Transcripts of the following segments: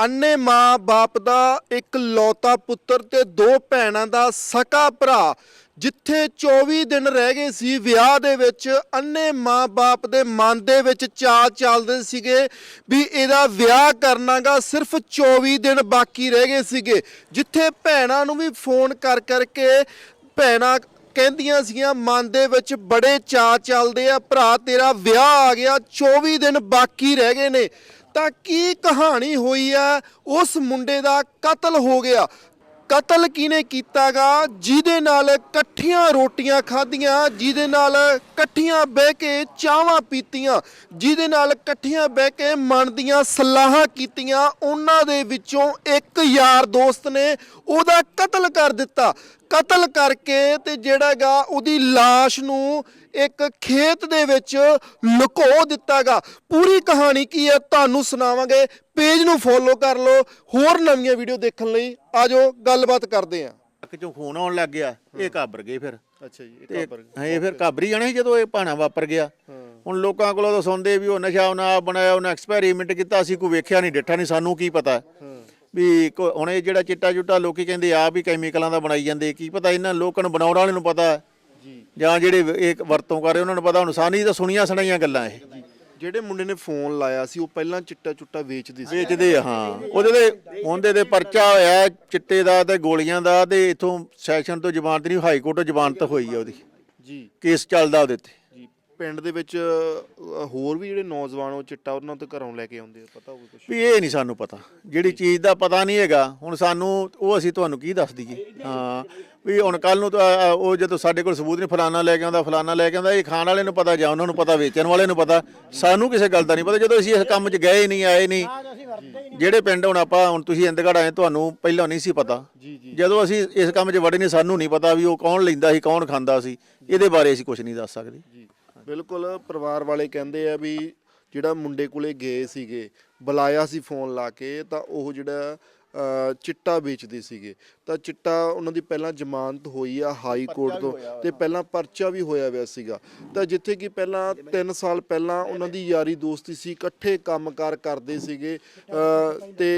ਅੰਨੇ ਮਾਂ ਬਾਪ ਦਾ ਇੱਕ ਲੌਤਾ ਪੁੱਤਰ ਤੇ ਦੋ ਭੈਣਾਂ ਦਾ ਸਕਾ ਭਰਾ, ਜਿੱਥੇ 24 ਦਿਨ ਰਹਿ ਗਏ ਸੀ ਵਿਆਹ ਦੇ ਵਿੱਚ, ਅੰਨੇ ਮਾਂ ਬਾਪ ਦੇ ਮਨ ਦੇ ਵਿੱਚ ਚਾਅ ਚੱਲਦੇ ਸੀਗੇ ਵੀ ਇਹਦਾ ਵਿਆਹ ਕਰਨਾਗਾ ਸਿਰਫ 24 ਦਿਨ ਬਾਕੀ ਰਹਿ ਗਏ ਸੀਗੇ, ਜਿੱਥੇ ਭੈਣਾਂ ਨੂੰ ਵੀ ਫੋਨ ਕਰ ਕਰਕੇ ਭੈਣਾਂ ਕਹਿੰਦੀਆਂ ਸੀਗੀਆਂ, ਮਨ ਦੇ ਵਿੱਚ ਬੜੇ ਚਾਅ ਚੱਲਦੇ ਆ, ਭਰਾ ਤੇਰਾ ਵਿਆਹ ਆ ਗਿਆ 24 ਦਿਨ ਬਾਕੀ ਰਹਿ ਗਏ ਨੇ। ਤਾਂ ਕੀ ਕਹਾਣੀ ਹੋਈ ਆ? ਉਸ ਮੁੰਡੇ ਦਾ ਕਤਲ ਹੋ ਗਿਆ। ਕਤਲ ਕਿਹਨੇ ਕੀਤਾਗਾ? ਜਿਹਦੇ ਨਾਲ ਇਕੱਠੀਆਂ ਰੋਟੀਆਂ ਖਾਧੀਆਂ, ਜਿਹਦੇ ਨਾਲ ਇਕੱਠੀਆਂ ਬਹਿ ਕੇ ਚਾਹਾਂ ਪੀਤੀਆਂ, ਜਿਹਦੇ ਨਾਲ ਇਕੱਠੀਆਂ ਬਹਿ ਕੇ ਮਨ ਦੀਆਂ ਸਲਾਹਾਂ ਕੀਤੀਆਂ, ਉਹਨਾਂ ਦੇ ਵਿੱਚੋਂ ਇੱਕ ਯਾਰ ਦੋਸਤ ਨੇ ਉਹਦਾ ਕਤਲ ਕਰ ਦਿੱਤਾ। ਕਤਲ ਕਰਕੇ ਤੇ ਜਿਹੜਾਗਾ ਉਹਦੀ লাশ ਨੂੰ ਇੱਕ ਖੇਤ ਦੇ ਵਿੱਚ ਲੁਕੋ ਦਿੱਤਾਗਾ। ਪੂਰੀ ਕਹਾਣੀ ਕੀ ਹੈ ਤੁਹਾਨੂੰ ਸੁਣਾਵਾਂਗੇ। ਪੇਜ ਨੂੰ ਫੋਲੋ ਕਰ ਲਓ। ਹੋਰ ਨਵੀਆਂ ਵੀਡੀਓ ਦੇਖਣ ਲਈ ਆਜੋ ਗੱਲਬਾਤ ਕਰਦੇ ਆਂ ਅੱਖ ਚੋਂ ਖੂਨ ਆਉਣ ਲੱਗ ਗਿਆ। ਇਹ ਘਾਬਰ ਗਏ ਫਿਰ। ਅੱਛਾ ਜੀ ਤੇ ਹਾਂ ਇਹ ਫਿਰ ਘਾਬਰੀ ਜਾਣੇ ਸੀ ਜਦੋਂ ਇਹ ਭਾਣਾ ਵਾਪਰ ਗਿਆ। ਹੁਣ ਲੋਕਾਂ ਕੋਲੋਂ ਤਾਂ ਸੁਣਦੇ ਵੀ ਉਹ ਨਸ਼ਾ ਉਹਨਾਂ ਆਪ ਬਣਾਇਆ ਉਹਨਾਂ ਐਕਸਪੈਰੀਮੈਂਟ ਕੀਤਾ। ਅਸੀਂ ਕੋਈ ਵੇਖਿਆ ਨਹੀਂ ਡਿੱਠਾ ਨਹੀਂ ਸਾਨੂੰ ਕੀ ਪਤਾ? ਵੀ ਹੁਣ ਇਹ ਜਿਹੜਾ ਚਿੱਟਾ ਚੁੱਟਾ ਲੋਕੀ ਕਹਿੰਦੇ ਆਪ ਹੀ ਕੈਮੀਕਲਾਂ ਦਾ ਬਣਾਈ ਜਾਂਦੇ ਕੀ ਪਤਾ ਇਹਨਾਂ ਲੋਕਾਂ ਨੂੰ ਬਣਾਉਣ ਵਾਲੇ ਨੂੰ ਪਤਾ? ਹੈ ਜੀ ਜਿਹੜੇ ਇਹ ਵਰਤੋਂ ਕਰ ਰਹੇ ਉਹਨਾਂ ਨੂੰ ਪਤਾ ਹੁਣ ਸਾਨੀ ਤਾਂ ਸੁਣੀਆਂ ਸੁਣਾਈਆਂ ਗੱਲਾਂ ਇਹ। ਜਿਹੜੇ ਮੁੰਡੇ ਨੇ ਫੋਨ ਲਾਇਆ ਸੀ ਉਹ ਪਹਿਲਾਂ ਚਿੱਟਾ ਚੁੱਟਾ ਵੇਚਦੀ ਸੀ। ਵੇਚਦੇ ਆ, ਹਾਂ। ਉਹਦੇ ਤੇ ਉਹਦੇ ਤੇ ਪਰਚਾ ਹੋਇਆ ਚਿੱਟੇ ਦਾ ਤੇ ਗੋਲੀਆਂ ਦਾ ਤੇ ਇਥੋਂ ਸੈਸ਼ਨ ਤੋਂ ਜ਼ਮਾਨਤ ਨਹੀਂ ਹਾਈ ਕੋਰਟ ਤੋਂ ਜ਼ਮਾਨਤ ਹੋਈ ਆ ਉਹਦੀ। ਜੀ। ਕੇਸ ਚੱਲਦਾ ਉਹਦੇ ਤੇ। ਪਿੰਡ ਦੇ ਵਿੱਚ ਅ, ਹੋਰ ਵੀ ਜਿਹੜੇ ਨੌਜਵਾਨ ਉਹ ਚਿੱਟਾ ਉਹਨਾਂ ਤੋਂ ਘਰੋਂ ਲੈ ਕੇ ਆਉਂਦੇ ਆ ਪਤਾ ਹੋਵੇ ਕੁਝ ਵੀ ਇਹ ਨਹੀਂ ਸਾਨੂੰ ਪਤਾ। ਜਿਹੜੀ ਚੀਜ਼ ਦਾ ਪਤਾ ਨਹੀਂ ਹੈਗਾ ਹੁਣ ਸਾਨੂੰ ਉਹ ਅਸੀਂ ਤੁਹਾਨੂੰ ਕੀ ਦੱਸ ਦਈਏ? ਹਾਂ ਵੀ ਹੁਣ ਕੱਲ ਨੂੰ ਤਾਂ ਅ, ਉਹ ਜਦੋਂ ਸਾਡੇ ਕੋਲ ਸਬੂਤ ਨਹੀਂ ਫਲਾਨਾ ਲੈ ਕੇ ਆਉਂਦਾ ਫਲਾਨਾ ਲੈ ਕੇ ਆਉਂਦਾ ਇਹ ਖਾਣ ਵਾਲੇ ਨੂੰ ਪਤਾ ਜਾਂ ਉਹਨਾਂ ਨੂੰ ਪਤਾ ਵੇਚਣ ਵਾਲੇ ਨੂੰ ਪਤਾ ਸਾਨੂੰ ਕਿਸੇ ਗੱਲ ਦਾ ਨਹੀਂ ਪਤਾ। ਜਦੋਂ ਅਸੀਂ ਇਸ ਕੰਮ 'ਚ ਗਏ ਨਹੀਂ ਆਏ ਨਹੀਂ ਜਿਹੜੇ ਪਿੰਡ ਹੁਣ ਆਪਾਂ ਹੁਣ ਤੁਸੀਂ ਇੰਦਗੜ ਆਏ ਤੁਹਾਨੂੰ ਪਹਿਲਾਂ ਨਹੀਂ ਸੀ ਪਤਾ। ਜਦੋਂ ਅਸੀਂ ਇਸ ਕੰਮ 'ਚ ਵੜੇ ਨਹੀਂ ਸਾਨੂੰ ਨਹੀਂ ਪਤਾ ਵੀ ਉਹ ਕੌਣ ਲੈਂਦਾ ਸੀ ਕੌਣ ਖਾਂਦਾ ਸੀ ਇਹਦੇ ਬਾਰੇ ਅਸੀਂ ਕੁਝ ਨਹੀਂ ਦੱਸ ਸਕਦੇ। ਜੀ। ਬਿਲਕੁਲ, ਪਰਿਵਾਰ ਵਾਲੇ ਕਹਿੰਦੇ ਆ ਵੀ ਜਿਹੜਾ ਮੁੰਡੇ ਕੋਲੇ ਗਏ ਸੀਗੇ, ਬੁਲਾਇਆ ਸੀ ਫੋਨ ਲਾ ਕੇ, ਤਾਂ ਉਹ ਜਿਹੜਾ ਚਿੱਟਾ ਵੇਚਦੇ ਸੀਗੇ। ਤਾਂ ਚਿੱਟਾ ਉਹਨਾਂ ਦੀ ਪਹਿਲਾਂ ਜ਼ਮਾਨਤ ਹੋਈ ਆ ਹਾਈ ਕੋਰਟ ਤੋਂ ਤੇ ਪਹਿਲਾਂ ਪਰਚਾ ਵੀ ਹੋਇਆ ਹੋਇਆ ਸੀਗਾ। ਤਾਂ ਜਿੱਥੇ ਕਿ ਪਹਿਲਾਂ 3 ਸਾਲ ਪਹਿਲਾਂ ਉਹਨਾਂ ਦੀ ਯਾਰੀ ਦੋਸਤੀ ਸੀ ਇਕੱਠੇ ਕੰਮਕਾਰ ਕਰਦੇ ਸੀਗੇ ਤੇ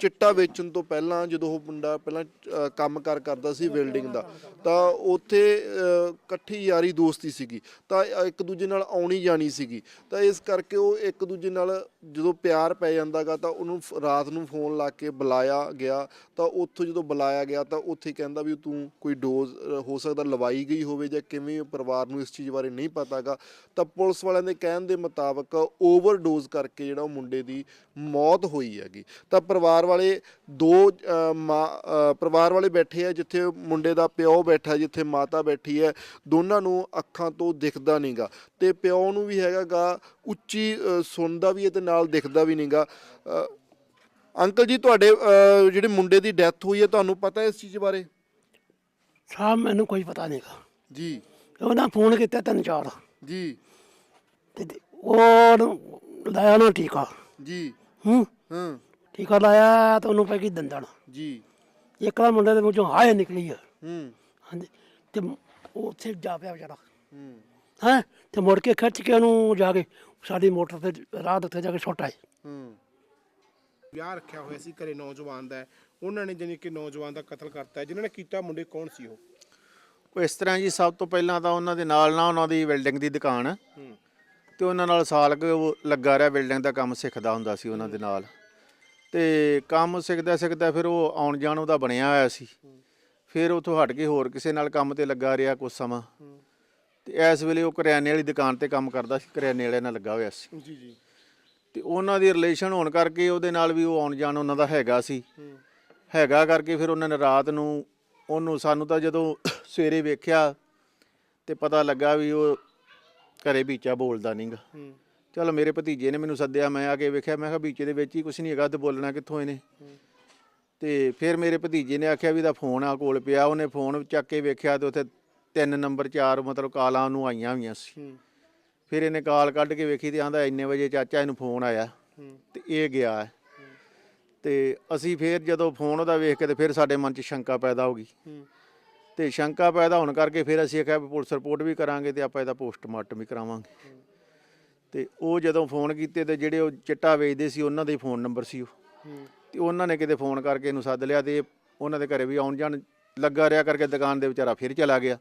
ਚਿੱਟਾ ਵੇਚਣ ਤੋਂ ਪਹਿਲਾਂ ਜਦੋਂ ਉਹ ਮੁੰਡਾ ਪਹਿਲਾਂ ਅ, ਕੰਮਕਾਰ ਕਰਦਾ ਸੀ ਵੈਲਡਿੰਗ ਦਾ ਤਾਂ ਉੱਥੇ ਇਕੱਠੀ ਯਾਰੀ ਦੋਸਤੀ ਸੀਗੀ। ਤਾਂ ਇੱਕ ਦੂਜੇ ਨਾਲ ਆਉਣੀ ਜਾਣੀ ਸੀਗੀ। ਤਾਂ ਇਸ ਕਰਕੇ ਉਹ ਇੱਕ ਦੂਜੇ ਨਾਲ ਜਦੋਂ ਪਿਆਰ ਪੈ ਜਾਂਦਾਗਾ ਤਾਂ ਉਹਨੂੰ ਰਾਤ ਨੂੰ ਫੋਨ ਲਾ ਕੇ ਬੁਲਾਇਆ ਗਿਆ ਤਾਂ ਉੱਥੋਂ ਜਦੋਂ ਬੁਲਾਇਆ ਗਿਆ ਤਾਂ ਉੱਥੇ ਕਹਿੰਦਾ ਵੀ ਤੂੰ ਕੋਈ ਡੋਜ਼ ਹੋ ਸਕਦਾ ਲਵਾਈ ਗਈ ਹੋਵੇ ਜਾਂ ਕਿਵੇਂ ਪਰਿਵਾਰ ਨੂੰ ਇਸ ਚੀਜ਼ ਬਾਰੇ ਨਹੀਂ ਪਤਾਗਾ ਤਾਂ ਪੁਲਿਸ ਵਾਲਿਆਂ ਦੇ ਕਹਿਣ ਦੇ ਮੁਤਾਬਕ ਓਵਰਡੋਜ਼ ਕਰਕੇ ਜਿਹੜਾ ਉਹ ਮੁੰਡੇ ਦੀ ਮੌਤ ਹੋਈ ਹੈਗੀ। ਤਾਂ ਪਰਿਵਾਰ ਵਾਲੇ ਦੋ ਅ, ਪਰਿਵਾਰ ਵਾਲੇ ਬੈਠੇ ਆ ਜਿੱਥੇ ਮੁੰਡੇ ਦਾ ਪਿਓ ਬੈਠਾ ਜਿੱਥੇ ਮਾਤਾ ਬੈਠੀ ਹੈ ਦੋਨਾਂ ਨੂੰ ਅੱਖਾਂ ਤੋਂ ਦਿਖਦਾ ਨਹੀਂਗਾ ਤੇ ਪਿਓ ਨੂੰ ਵੀ ਹੈਗਾਗਾ ਉੱਚੀ ਸੁਣਦਾ ਵੀ ਹੈ ਤੇ ਨਾਲ ਦਿਖਦਾ ਵੀ ਨਹੀਂਗਾ ਅੰਕਲ ਜੀ ਤੁਹਾਡੇ ਜਿਹੜੇ ਮੁੰਡੇ ਦੀ ਡੈਥ ਹੋਈ ਹੈ ਤੁਹਾਨੂੰ ਪਤਾ ਹੈ ਇਸ ਚੀਜ਼ ਬਾਰੇ? ਸਾਹਿਬ ਮੈਨੂੰ ਕੋਈ ਪਤਾ ਨਹੀਂਗਾ ਜੀ। ਉਹਨਾਂ ਫੋਨ ਕੀਤਾ ਤਿੰਨ ਚਾਰ। ਜੀ। ਤੇ ਉਹ ਲਾਇਆ ਨਾ ਟੀਕਾ। ਜੀ। ਹੂੰ। ਹਾਂ। ਟੀਕਾ ਲਾਇਆ ਤਾਂ ਉਹਨੂੰ ਪੈ ਗਈ ਦੰਦਣ। ਜੀ। ਇੱਕ ਦਾ ਮੁੰਡੇ ਦੇ ਮੂੰਹੋਂ ਹਾਏ ਨਿਕਲੀ ਆ। ਹੂੰ। ਹਾਂਜੀ। ਤੇ ਉਹ ਉੱਥੇ ਜਾ ਪਿਆ ਵਿਚਾਰਾ। ਹੂੰ। ਹੈ? ਤੇ ਮੁੜ ਕੇ ਖਿੱਚ ਕੇ ਉਹਨੂੰ ਜਾ ਕੇ ਸਾਡੀ ਮੋਟਰ ਤੇ ਰਾਹ ਦੇ ਉੱਤੇ ਜਾ ਕੇ ਸੁੱਟ ਆਏ। ਹੂੰ। ਵਿਆਹ ਰੱਖਿਆ ਹੋਇਆ ਸੀ ਘਰੇ ਨੌਜਵਾਨ ਦਾ ਉਹਨਾਂ ਨੇ ਜਾਣੀ ਕਿ ਨੌਜਵਾਨ ਦਾ ਕਤਲ ਕਰਤਾ। ਜਿਨ੍ਹਾਂ ਨੇ ਕੀਤਾ ਮੁੰਡੇ ਕੌਣ ਸੀ ਉਹ? ਉਹ ਇਸ ਤਰ੍ਹਾਂ ਜੀ ਸਭ ਤੋਂ ਪਹਿਲਾਂ ਤਾਂ ਉਹਨਾਂ ਦੇ ਨਾਲ ਨਾ ਉਹਨਾਂ ਦੀ ਬਿਲਡਿੰਗ ਦੀ ਦੁਕਾਨ। ਹੂੰ। ਤੇ ਉਹਨਾਂ ਨਾਲ ਸਾਲ ਕੁ ਉਹ ਲੱਗਾ ਰਿਹਾ ਬਿਲਡਿੰਗ ਦਾ ਕੰਮ ਸਿੱਖਦਾ ਹੁੰਦਾ ਸੀ ਉਹਨਾਂ ਦੇ ਨਾਲ। ਤੇ ਕੰਮ ਸਿੱਖਦਾ ਸਿੱਖਦਾ ਫਿਰ ਉਹ ਆਉਣ ਜਾਣ ਉਹਦਾ ਬਣਿਆ ਹੋਇਆ ਸੀ। ਫਿਰ ਉਥੋਂ ਹਟ ਕੇ ਹੋਰ ਕਿਸੇ ਨਾਲ ਕੰਮ ਤੇ ਲੱਗਾ ਰਿਹਾ ਕੁਝ ਸਮਾਂ। ਤੇ ਇਸ ਵੇਲੇ ਉਹ ਕਰਿਆਨੇ ਵਾਲੀ ਦੁਕਾਨ ਤੇ ਕੰਮ ਕਰਦਾ ਸੀ ਕਰਿਆਨੇ ਵਾਲੇ ਨਾਲ ਲੱਗਾ ਹੋਇਆ ਸੀ। ਜੀ ਜੀ। ਤੇ ਉਹਨਾਂ ਦੀ ਰਿਲੇਸ਼ਨ ਹੋਣ ਕਰਕੇ ਉਹਦੇ ਨਾਲ ਵੀ ਉਹ ਆਉਣ ਜਾਣ ਉਹਨਾਂ ਦਾ ਹੈਗਾ ਸੀ। ਹੈਗਾ ਕਰਕੇ ਫਿਰ ਉਹਨਾਂ ਨੇ ਰਾਤ ਨੂੰ ਉਹਨੂੰ ਸਾਨੂੰ ਤਾਂ ਜਦੋਂ ਸਵੇਰੇ ਵੇਖਿਆ ਤੇ ਪਤਾ ਲੱਗਾ ਵੀ ਉਹ ਘਰੇ ਬੀਚਾ ਬੋਲਦਾ ਨਹੀਂਗਾ ਹੂੰ। ਚਲ ਮੇਰੇ ਭਤੀਜੇ ਨੇ ਮੈਨੂੰ ਸੱਦਿਆ ਮੈਂ ਆ ਕੇ ਵੇਖਿਆ ਮੈਂ ਕਿਹਾ ਬੀਚੇ ਦੇ ਵਿੱਚ ਹੀ ਕੁਝ ਨਹੀਂ ਹੈਗਾ ਤੇ ਬੋਲਣਾ ਕਿੱਥੋਂ ਇਹਨੇ? ਤੇ ਫਿਰ ਮੇਰੇ ਭਤੀਜੇ ਨੇ ਆਖਿਆ ਵੀ ਦਾ ਫੋਨ ਆ ਕੋਲ ਪਿਆ ਉਹਨੇ ਫੋਨ ਚੱਕ ਕੇ ਵੇਖਿਆ ਤੇ ਉੱਥੇ ਤਿੰਨ ਨੰਬਰ ਚਾਰ ਮਤਲਬ ਕਾਲਾਂ ਉਹਨੂੰ ਆਈਆਂ ਹੋਈਆਂ ਸੀ। ਫਿਰ ਇਹਨੇ ਕਾਲ ਕੱਢ ਕੇ ਵੇਖੀ ਤੇ ਆਂਦਾ ਇੰਨੇ ਵਜੇ ਚਾਚਾ ਇਹਨੂੰ ਫੋਨ ਆਇਆ ਤੇ ਇਹ ਗਿਆ ਹੈ। ਤੇ ਅਸੀਂ ਫਿਰ ਜਦੋਂ ਫੋਨ ਉਹਦਾ ਵੇਖ ਕੇ ਤੇ ਫਿਰ ਸਾਡੇ ਮਨ 'ਚ ਸ਼ੰਕਾ ਪੈਦਾ ਹੋ ਗਈ। ਤੇ ਸ਼ੰਕਾ ਪੈਦਾ ਹੋਣ ਕਰਕੇ ਫਿਰ ਅਸੀਂ ਵੀ ਪੁਲਿਸ ਰਿਪੋਰਟ ਵੀ ਕਰਾਂਗੇ ਤੇ ਆਪਾਂ ਇਹਦਾ ਪੋਸਟਮਾਰਟਮ ਵੀ ਕਰਾਵਾਂਗੇ। ਤੇ ਉਹ ਜਦੋਂ ਫੋਨ ਕੀਤੇ ਤੇ ਜਿਹੜੇ ਉਹ ਚਿੱਟਾ ਵੇਚਦੇ ਸੀ ਉਹਨਾਂ ਦੇ ਫੋਨ ਨੰਬਰ ਸੀ ਉਹ। ਤੇ ਉਹਨਾਂ ਨੇ ਕਿਤੇ ਫੋਨ ਕਰਕੇ ਇਹਨੂੰ ਸੱਦ ਲਿਆ ਤੇ ਉਹਨਾਂ ਦੇ ਘਰੇ ਵੀ ਆਉਣ ਜਾਣ ਲੱਗਾ ਰਿਹਾ ਕਰਕੇ ਦੁਕਾਨ ਦੇ ਵਿਚਾਰਾ ਫਿਰ ਚਲਾ ਗਿਆ।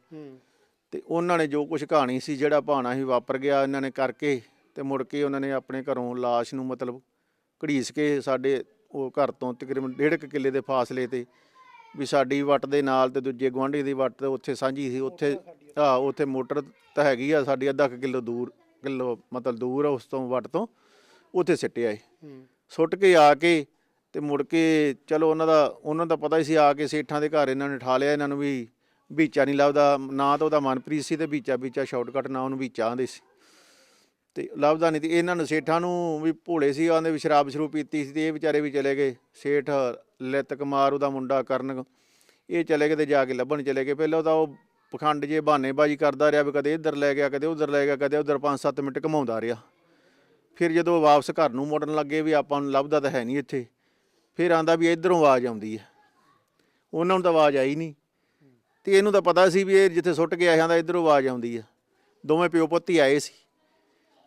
ਤੇ ਉਹਨਾਂ ਨੇ ਜੋ ਕੁਝ ਕਹਾਣੀ ਸੀ ਜਿਹੜਾ ਭਾਣਾ ਸੀ ਵਾਪਰ ਗਿਆ ਇਹਨਾਂ ਨੇ ਕਰਕੇ ਤੇ ਮੁੜ ਕੇ ਉਹਨਾਂ ਨੇ ਆਪਣੇ ਘਰੋਂ ਲਾਸ਼ ਨੂੰ ਮਤਲਬ ਘੜੀਸ ਕੇ ਸਾਡੇ ਉਹ ਘਰ ਤੋਂ ਤਕਰੀਬਨ ਡੇਢ ਕੁ ਕਿੱਲੇ ਦੇ ਫਾਸਲੇ ਤੇ ਵੀ ਸਾਡੀ ਵੱਟ ਦੇ ਨਾਲ ਤੇ ਦੂਜੇ ਗੁਆਂਢੀ ਦੀ ਵੱਟ ਤੇ ਉੱਥੇ ਸਾਂਝੀ ਸੀ ਉੱਥੇ ਆ ਉੱਥੇ ਮੋਟਰ ਤਾਂ ਹੈਗੀ ਆ ਸਾਡੀ ਅੱਧਾ ਕੁ ਕਿਲੋ ਦੂਰ ਕਿਲੋ ਮਤਲਬ ਦੂਰ ਆ ਉਸ ਤੋਂ ਵੱਟ ਤੋਂ ਉੱਥੇ ਸਿੱਟਿਆ ਏ ਸੁੱਟ ਕੇ ਆ ਕੇ ਤੇ ਮੁੜ ਕੇ ਚਲੋ ਉਹਨਾਂ ਦਾ ਉਹਨਾਂ ਦਾ ਪਤਾ ਹੀ ਸੀ ਆ ਕੇ ਸੇਠਾਂ ਦੇ ਘਰ ਇਹਨਾਂ ਨੇ ਠਾ ਲਿਆ ਇਹਨਾਂ ਨੂੰ ਵੀ ਬੀਚਾ ਨਹੀਂ ਲੱਭਦਾ, ਨਾ ਤਾਂ ਉਹਦਾ ਮਨਪ੍ਰੀਤ ਸੀ ਤੇ ਬੀਚਾ ਬੀਚਾ ਸ਼ਾਰਟਕਟ ਨਾ ਉਹਨੂੰ ਬੀਚਾ ਆਂਦੇ ਸੀ। ਤੇ ਲੱਭਦਾ ਨਹੀਂ ਤੇ ਇਹਨਾਂ ਨੂੰ ਸੇਠਾਂ ਨੂੰ ਵੀ ਭੋਲੇ ਸੀ ਆਂਦੇ ਵੀ ਸ਼ਰਾਬ ਸ਼ਰੂ ਪੀਤੀ ਸੀ ਤੇ ਇਹ ਵਿਚਾਰੇ ਵੀ ਚਲੇ ਗਏ। ਸੇਠ, ਲਿਤ ਕੁਮਾਰ, ਉਹਦਾ ਮੁੰਡਾ ਕਰਨ, ਇਹ ਚਲੇ ਗਏ ਤੇ ਜਾ ਕੇ ਲੱਭਣ ਚਲੇ ਗਏ। ਪਹਿਲਾਂ ਤਾਂ ਉਹ ਪਖੰਡ ਜੇ ਬਹਾਨੇਬਾਜ਼ੀ ਕਰਦਾ ਰਿਹਾ ਵੀ ਕਦੇ ਇੱਧਰ ਲੈ ਗਿਆ, ਕਦੇ ਉੱਧਰ ਲੈ ਗਿਆ, ਕਦੇ ਉੱਧਰ 5-7 ਮਿੰਟ ਘਮਾਉਂਦਾ ਰਿਹਾ। ਫਿਰ ਜਦੋਂ ਵਾਪਸ ਘਰ ਨੂੰ ਮੁੜਨ ਲੱਗੇ ਵੀ ਆਪਾਂ ਨੂੰ ਲੱਭਦਾ ਤਾਂ ਹੈ ਨਹੀਂ ਇੱਥੇ, ਫਿਰ ਆਂਦਾ ਵੀ ਇਧਰੋਂ ਆਵਾਜ਼ ਆਉਂਦੀ ਹੈ। ਉਹਨਾਂ ਨੂੰ ਤਾਂ ਆਵਾਜ਼ ਆਈ ਨਹੀਂ। ਤੇ ਇਹਨੂੰ ਤਾਂ ਪਤਾ ਸੀ ਵੀ ਇਹ ਜਿੱਥੇ ਸੁੱਟ ਕੇ ਆਇਆ ਦਾ ਇਧਰੋਂ ਆਵਾਜ਼ ਆਉਂਦੀ ਹੈ ਦੋਵੇਂ ਪਿਓ ਪੁੱਤ ਆਏ ਸੀ।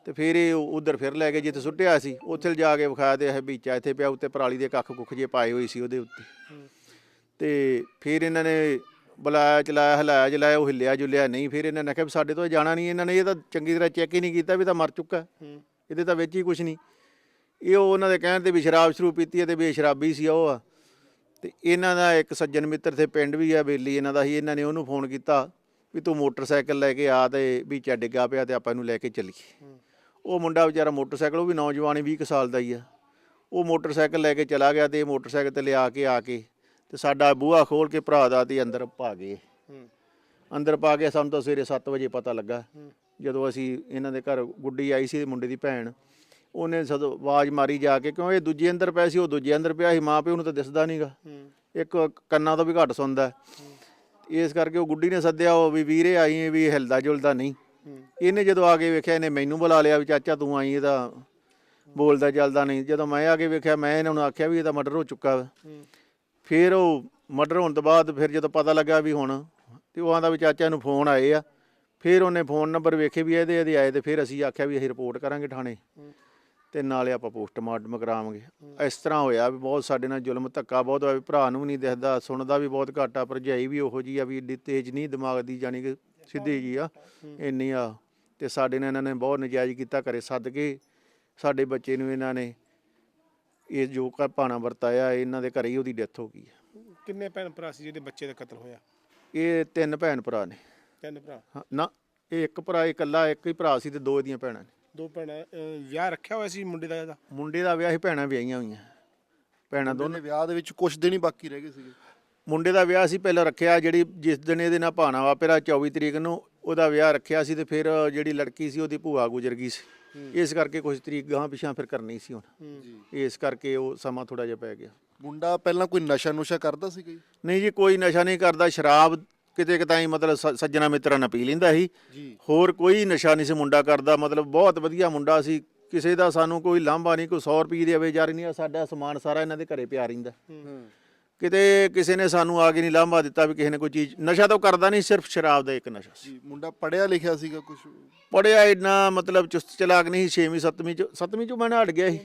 ਤੇ ਫਿਰ ਇਹ ਉਧਰ ਫਿਰ ਲੈ ਕੇ ਜਿੱਥੇ ਸੁੱਟਿਆ ਸੀ ਉੱਥੇ ਜਾ ਕੇ ਵਿਖਾਇਆ ਤੇ ਇਹ ਬੀਚਾ ਇੱਥੇ ਪਿਆ ਉੱਤੇ ਪਰਾਲੀ ਦੇ ਕੱਖ ਕੁੱਖ ਜੇ ਪਾਏ ਹੋਏ ਸੀ ਉਹਦੇ ਉੱਤੇ। ਤੇ ਫਿਰ ਇਹਨਾਂ ਨੇ ਬੁਲਾਇਆ ਚਲਾਇਆ ਹਲਾਇਆ ਜਲਾਇਆ ਉਹ ਹਿੱਲਿਆ ਜੁਲਿਆ ਨਹੀਂ ਫਿਰ ਇਹਨਾਂ ਨੇ ਕਿਹਾ ਵੀ ਸਾਡੇ ਤੋਂ ਇਹ ਜਾਣਾ ਨਹੀਂ ਇਹਨਾਂ ਨੇ ਇਹ ਤਾਂ ਚੰਗੀ ਤਰ੍ਹਾਂ ਚੈੱਕ ਹੀ ਨਹੀਂ ਕੀਤਾ ਵੀ ਤਾਂ ਮਰ ਚੁੱਕਾ। ਇਹਦੇ ਤਾਂ ਵਿੱਚ ਹੀ ਕੁਝ ਨਹੀਂ। ਇਹ ਉਹ ਉਹਨਾਂ ਦੇ ਕਹਿਣ ਤੇ ਵੀ ਸ਼ਰਾਬ ਸ਼ਰੂ ਪੀਤੀ ਹੈ ਤੇ ਬੇਸ਼ਰਾਬੀ ਸੀ ਉਹ ਆ। ਤੇ ਇਹਨਾਂ ਦਾ ਇੱਕ ਸੱਜਣ ਮਿੱਤਰ ਤੇ ਪਿੰਡ ਵੀ ਆ ਬੇਲੀ ਇਹਨਾਂ ਦਾ ਸੀ ਇਹਨਾਂ ਨੇ ਉਹਨੂੰ ਫੋਨ ਕੀਤਾ ਵੀ ਤੂੰ ਮੋਟਰਸਾਈਕਲ ਲੈ ਕੇ ਆ ਤੇ ਵੀਚਾ ਡਿੱਗਾ ਪਿਆ ਤੇ ਆਪਾਂ ਇਹਨੂੰ ਲੈ ਕੇ ਚੱਲੀਏ। ਉਹ ਮੁੰਡਾ ਵਿਚਾਰਾ ਮੋਟਰਸਾਈਕਲ ਉਹ ਵੀ ਨੌਜਵਾਨ 20 ਕੁ ਸਾਲ ਦਾ ਹੀ ਆ। ਉਹ ਮੋਟਰਸਾਈਕਲ ਲੈ ਕੇ ਚਲਾ ਗਿਆ ਤੇ ਮੋਟਰਸਾਈਕਲ ਤੇ ਲਿਆ ਕੇ ਆ ਕੇ ਤੇ ਸਾਡਾ ਬੂਹਾ ਖੋਲ ਕੇ ਭਰਾ ਦਾ ਤੇ ਅੰਦਰ ਪਾ ਗਏ। ਅੰਦਰ ਪਾ ਕੇ ਸਾਨੂੰ ਤਾਂ ਸਵੇਰੇ 7 ਵਜੇ ਪਤਾ ਲੱਗਾ। ਜਦੋਂ ਅਸੀਂ ਇਹਨਾਂ ਦੇ ਘਰ ਗੁੱਡੀ ਆਈ ਸੀ ਮੁੰਡੇ ਦੀ ਭੈਣ ਉਹਨੇ ਜਦੋਂ ਆਵਾਜ਼ ਮਾਰੀ ਜਾ ਕੇ ਕਿਉਂ ਇਹ ਦੂਜੇ ਅੰਦਰ ਪਿਆ ਸੀ ਉਹ ਦੂਜੇ ਅੰਦਰ ਪਿਆ ਸੀ ਮਾਂ ਪਿਓ ਨੂੰ ਤਾਂ ਦਿਸਦਾ ਨਹੀਂਗਾ ਇੱਕ ਕੰਨਾਂ ਤੋਂ ਵੀ ਘੱਟ ਸੁਣਦਾ। ਇਸ ਕਰਕੇ ਉਹ ਗੁੱਡੀ ਨੇ ਸੱਦਿਆ ਉਹ ਵੀ ਵੀਰੇ ਆਈ ਵੀ ਇਹ ਹਿਲਦਾ ਜੁਲਦਾ ਨਹੀਂ। ਇਹਨੇ ਜਦੋਂ ਆ ਕੇ ਵੇਖਿਆ ਇਹਨੇ ਮੈਨੂੰ ਬੁਲਾ ਲਿਆ ਵੀ ਚਾਚਾ ਤੂੰ ਆਈ ਇਹਦਾ ਬੋਲਦਾ ਚੱਲਦਾ ਨਹੀਂ। ਜਦੋਂ ਮੈਂ ਆ ਕੇ ਵੇਖਿਆ ਮੈਂ ਇਹਨਾਂ ਨੂੰ ਆਖਿਆ ਵੀ ਇਹਦਾ ਮਰਡਰ ਹੋ ਚੁੱਕਾ ਵਾ। ਫਿਰ ਉਹ ਮਰਡਰ ਹੋਣ ਤੋਂ ਬਾਅਦ ਫਿਰ ਜਦੋਂ ਪਤਾ ਲੱਗਾ ਵੀ ਹੁਣ ਤੇ ਉਹ ਆਂਦਾ ਵੀ ਚਾਚਾ ਨੂੰ ਫੋਨ ਆਏ ਆ। ਫਿਰ ਉਹਨੇ ਫੋਨ ਨੰਬਰ ਵੇਖੇ ਵੀ ਇਹਦੇ ਇਹਦੇ ਆਏ ਤੇ ਫਿਰ ਅਸੀਂ ਆਖਿਆ ਵੀ ਅਸੀਂ ਰਿਪੋਰਟ ਕਰਾਂਗੇ ਥਾਣੇ। ਤੇ ਨਾਲੇ ਆਪਾਂ ਪੋਸਟਮਾਰਟਮ ਕਰਾਵਾਂਗੇ। ਇਸ ਤਰ੍ਹਾਂ ਹੋਇਆ ਵੀ ਬਹੁਤ ਸਾਡੇ ਨਾਲ ਜ਼ੁਲਮ ਧੱਕਾ ਬਹੁਤ ਹੋਇਆ ਵੀ ਭਰਾ ਨੂੰ ਵੀ ਨਹੀਂ ਦਿਖਦਾ ਸੁਣਦਾ ਵੀ ਬਹੁਤ ਘੱਟ ਆ ਭਰਜਾਈ ਵੀ ਉਹੋ ਜੀ ਆ ਵੀ ਏਡੀ ਤੇਜ਼ ਨਹੀਂ ਦਿਮਾਗ ਦੀ ਜਾਨੀ ਕਿ ਸਿੱਧੀ ਜੀ ਆ ਇੰਨੀ ਆ। ਤੇ ਸਾਡੇ ਨਾਲ ਇਹਨਾਂ ਨੇ ਬਹੁਤ ਨਜਾਇਜ਼ ਕੀਤਾ ਘਰੇ ਸੱਦ ਕੇ ਸਾਡੇ ਬੱਚੇ ਨੂੰ ਇਹਨਾਂ ਨੇ ਇਹ ਜੋ ਕਾ ਪਾਣਾ ਵਰਤਾਇਆ ਇਹਨਾਂ ਦੇ ਘਰੇ ਹੀ ਉਹਦੀ ਡੈਥ ਹੋ ਗਈ ਹੈ ਕਿੰਨੇ ਭੈਣ ਭਰਾ ਸੀ ਜਿਹਦੇ ਬੱਚੇ ਦਾ ਕਤਲ ਹੋਇਆ? ਇਹ ਤਿੰਨ ਭੈਣ ਭਰਾ ਨੇ। ਤਿੰਨ ਭਰਾ। ਹਾਂ, ਨਾ ਇਹ ਇੱਕ ਭਰਾ ਇਕੱਲਾ ਇੱਕ ਹੀ ਭਰਾ ਸੀ ਤੇ ਦੋ ਇਹਦੀਆਂ ਭੈਣਾਂ ਨੇ। ਦੋ ਭੈਣਾਂ ਅਹ, ਵਿਆਹ ਰੱਖਿਆ ਹੋਇਆ ਸੀ ਮੁੰਡੇ ਦਾ ਇਹਦਾ? ਮੁੰਡੇ ਦਾ ਵਿਆਹ ਹੀ ਭੈਣਾਂ ਵਿਆਹੀਆਂ ਹੋਈਆਂ। ਭੈਣਾਂ ਦੋਨੇ ਦੋਨੇ ਵਿਆਹ ਦੇ ਵਿੱਚ ਕੁਝ ਦਿਨ ਹੀ ਬਾਕੀ ਰਹਿ ਗਏ ਸੀਗੇ। ਮੁੰਡੇ ਦਾ ਵਿਆਹ ਸੀ ਪਹਿਲਾਂ ਰੱਖਿਆ ਜਿਹੜੀ ਜਿਸ ਦਿਨ ਇਹਦੇ ਨਾਲ ਭਾਣਾ ਵਾਪਰਿਆ 24 ਤਰੀਕ ਨੂੰ ਉਹਦਾ ਵਿਆਹ ਰੱਖਿਆ ਸੀ ਤੇ ਫਿਰ ਜਿਹੜੀ ਲੜਕੀ ਸੀ ਉਹਦੀ ਭੂਆ ਗੁਜ਼ਰ ਗਈ ਸੀ। ਇਸ ਕਰਕੇ ਕੁਝ ਤਰੀਕ ਗਾਂ ਪਿਛਾਂ ਫਿਰ ਕਰਨੀ ਸੀ ਹੁਣ। ਇਸ ਕਰਕੇ ਉਹ ਸਮਾਂ ਥੋੜਾ ਜਿਹਾ ਪੈ ਗਿਆ। ਮੁੰਡਾ ਪਹਿਲਾਂ ਕੋਈ ਨਸ਼ਾ ਨੁਸ਼ਾ ਕਰਦਾ ਸੀਗਾ ਜੀ ਨਹੀਂ ਜੀ ਕੋਈ ਨਸ਼ਾ ਨਹੀਂ ਕਰਦਾ ਸ਼ਰਾਬ ਕਿਤੇ ਕਿਤਾਈ ਮਤਲਬ ਸ- ਸੱਜਣਾ ਮਿੱਤਰਾਂ ਨਾਲ ਪੀ ਲੈਂਦਾ ਸੀ। ਜੀ। ਹੋਰ ਕੋਈ ਨਸ਼ਾ ਨਹੀਂ ਸੀ ਮੁੰਡਾ ਕਰਦਾ ਮਤਲਬ ਬਹੁਤ ਵਧੀਆ ਮੁੰਡਾ ਸੀ। ਕਿਸੇ ਦਾ ਸਾਨੂੰ ਕੋਈ ਲਾਂਭਾ ਨਹੀਂ ਕੋਈ 100 ਰੁਪਏ ਦੀ ਆਵੇਜਾਰੀ ਨਹੀਂ ਸਾਡਾ ਸਮਾਨ ਸਾਰਾ ਇਹਨਾਂ ਦੇ ਘਰੇ ਪਿਆ ਰਹਿੰਦਾ। ਕਿਤੇ ਕਿਸੇ ਨੇ ਸਾਨੂੰ ਆ ਕੇ ਨਹੀਂ ਲਾਂਭਾ ਦਿੱਤਾ ਵੀ ਕਿਸੇ ਨੇ ਕੋਈ ਚੀਜ਼ ਨਸ਼ਾ ਤਾਂ ਉਹ ਕਰਦਾ ਨਹੀਂ ਸਿਰਫ ਸ਼ਰਾਬ ਦਾ ਇੱਕ ਨਸ਼ਾ ਸੀ। ਜੀ ਮੁੰਡਾ ਪੜਿਆ ਲਿਖਿਆ ਸੀਗਾ ਕੁਝ ਪੜਿਆ ਇੰਨਾ ਮਤਲਬ ਚੁਸਤ ਚਲਾਕ ਨਹੀਂ ਸੀ 6ਵੀਂ 7ਵੀਂ ਚ 7ਵੀਂ ਚ ਮੈਂ ਹਟ ਗਿਆ ਸੀ।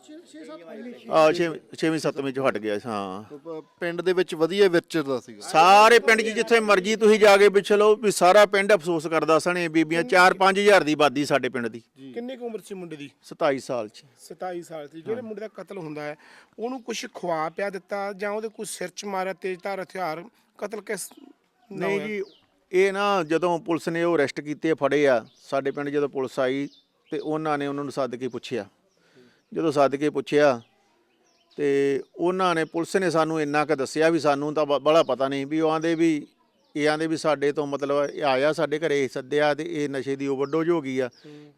ਆ 6ਵੀਂ 7ਵੀਂ ਚ ਹਟ ਗਿਆ ਸੀ ਹਾਂ। ਪਿੰਡ ਦੇ ਵਿੱਚ ਵਧੀਆ ਵਿਚਰਦਾ ਸੀਗਾ। ਸਾਰੇ ਪਿੰਡ 'ਚ ਜਿੱਥੇ ਮਰਜ਼ੀ ਤੁਸੀਂ ਜਾ ਕੇ ਪੁੱਛ ਲਓ ਵੀ ਸਾਰਾ ਪਿੰਡ ਅਫਸੋਸ ਕਰਦਾ ਸਣੇ ਬੀਬੀਆਂ 4-5000 ਦੀ ਆਬਾਦੀ ਸਾਡੇ ਪਿੰਡ ਦੀ। ਕਿੰਨੀ ਕੁ ਉਮਰ ਸੀ ਮੁੰਡੇ ਦੀ? 27 ਸਾਲ 'ਚ। 27 ਸਾਲ ਸੀ। ਜਿਹੜੇ ਮੁੰਡੇ ਦਾ ਕਤਲ ਹੁੰਦਾ ਹੈ ਉਹਨੂੰ ਕੁਝ ਖਵਾ ਪਿਆ ਦਿੱਤਾ ਜਾਂ ਉਹਦੇ ਕੋਈ ਸਿਰ 'ਚ ਮਾਰਿਆ ਤੇਜ਼ਧਾਰ ਹਥਿਆਰ ਕਤਲ ਕਿਸ ਨਾਲ ਨਹੀਂ ਹੋਇਆ? ਜੀ ਇਹ ਨਾ ਜਦੋਂ ਪੁਲਿਸ ਨੇ ਉਹ ਅਰੈਸਟ ਕੀਤੇ ਫੜੇ ਆ ਸਾਡੇ ਪਿੰਡ ਜਦੋਂ ਪੁਲਿਸ ਆਈ ਤੇ ਉਹਨਾਂ ਨੇ ਉਹਨਾਂ ਨੂੰ ਸੱਦ ਕੇ ਪੁੱਛਿਆ। ਜਦੋਂ ਸੱਦ ਕੇ ਪੁੱਛਿਆ ਤੇ ਉਹਨਾਂ ਨੇ ਪੁਲਿਸ ਨੇ ਸਾਨੂੰ ਇੰਨਾ ਕੁ ਦੱਸਿਆ ਵੀ ਸਾਨੂੰ ਤਾਂ ਬੜਾ ਪਤਾ ਨਹੀਂ ਵੀ ਉਹ ਆਂਦੇ ਵੀ ਇਹ ਆਂਦੇ ਵੀ ਸਾਡੇ ਤੋਂ ਮਤਲਬ ਇਹ ਆਇਆ ਸਾਡੇ ਘਰੇ ਸੱਦਿਆ ਤੇ ਇਹ ਨਸ਼ੇ ਦੀ ਓਵਰਡੋਜ਼ ਹੋ ਗਈ ਆ।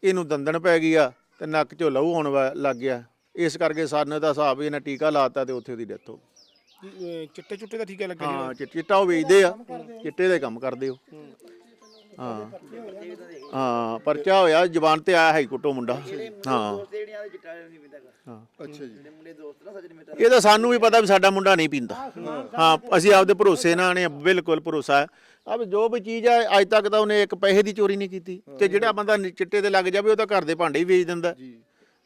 ਇਹਨੂੰ ਦੰਦਣ ਪੈ ਗਈ ਆ ਤੇ ਨੱਕ 'ਚੋਂ ਲਹੂ ਆਉਣ ਵਾ- ਲੱਗ ਗਿਆ। ਇਸ ਕਰਕੇ ਸਾਨੂੰ ਦਾ ਹਿਸਾਬ ਵੀ ਇਹਨਾਂ ਟੀਕਾ ਲਾਤਾ ਤੇ ਉੱਥੇ ਉਹਦੀ ਡੈਥ ਹੋ ਗਈ। ਚਿੱਟੇ ਚੁੱਟੇ ਦਾ ਠੀਕਾ ਲੱਗਿਆ ਹਾਂ ਚਿ- ਚਿੱਟਾ ਉਹ ਵੇਚਦੇ ਆ। ਚਿੱਟੇ ਦਾ ਕੰਮ ਕਰਦੇ ਹੋ। ਹਾਂ। ਹਾਂ ਪਰਚਾ ਹੋਇਆ ਜ਼ਬਾਨ ਤੇ ਆਇਆ ਹਾਈ ਕੋਟੋ ਮੁੰਡਾ। ਹਾਂ। ਅੱਛਾ ਜੀ। ਇਹ ਤਾਂ ਸਾਨੂੰ ਵੀ ਪਤਾ ਵੀ ਸਾਡਾ ਮੁੰਡਾ ਨਹੀਂ ਪੀਂਦਾ। ਹਾਂ ਅਸੀਂ ਆਪਦੇ ਭਰੋਸੇ ਨਾਲ ਨੇ ਬਿਲਕੁਲ ਭਰੋਸਾ ਹੈ। ਵੀ ਜੋ ਵੀ ਚੀਜ਼ ਹੈ ਅੱਜ ਤੱਕ ਤਾਂ ਉਹਨੇ ਇੱਕ ਪੈਸੇ ਦੀ ਚੋਰੀ ਨਹੀਂ ਕੀਤੀ। ਤੇ ਜਿਹੜਾ ਬੰਦਾ ਚਿੱਟੇ ਤੇ ਲੱਗ ਜਾਵੇ ਉਹ ਤਾਂ ਘਰ ਦੇ ਭਾਂਡੇ ਹੀ ਵੇਚ ਦਿੰਦਾ।